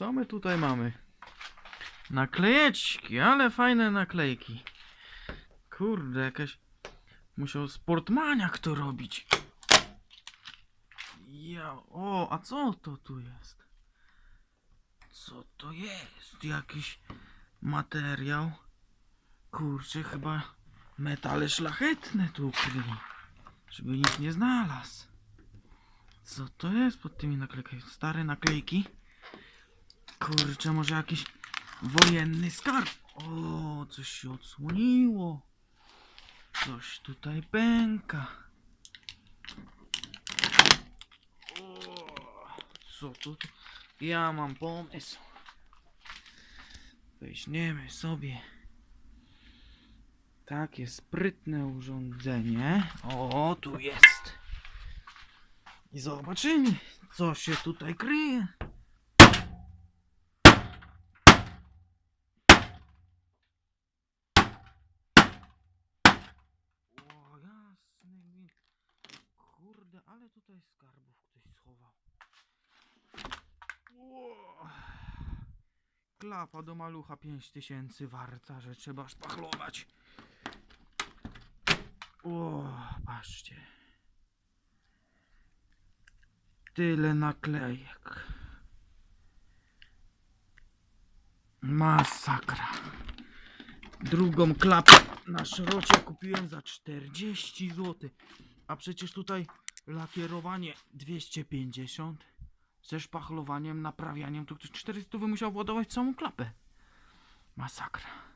Co my tutaj mamy? Naklejeczki, ale fajne naklejki. Kurde, jakaś... Musiał sportmaniak to robić. Ja... O, a co to tu jest? Co to jest? Jakiś materiał? Kurczę, chyba metale szlachetne tu ukryli. Żeby nikt nie znalazł. Co to jest pod tymi naklejkami? Stare naklejki? Kurczę, może jakiś wojenny skarb? O, coś się odsłoniło. Coś tutaj pęka. O, co tu? Ja mam pomysł. Weźmiemy sobie takie sprytne urządzenie. O, tu jest. I zobaczymy, co się tutaj kryje. O, jasny gwint. Kurde, ale tutaj skarbów ktoś schował. Ło. Klapa do malucha 5000 warta, że trzeba szpachlować. O, patrzcie. Tyle naklejek. Masakra. Drugą klapę na szrocie kupiłem za 40 zł. A przecież tutaj lakierowanie 250. Ze szpachlowaniem, naprawianiem, to ktoś 400 by musiał ładować całą klapę. Masakra.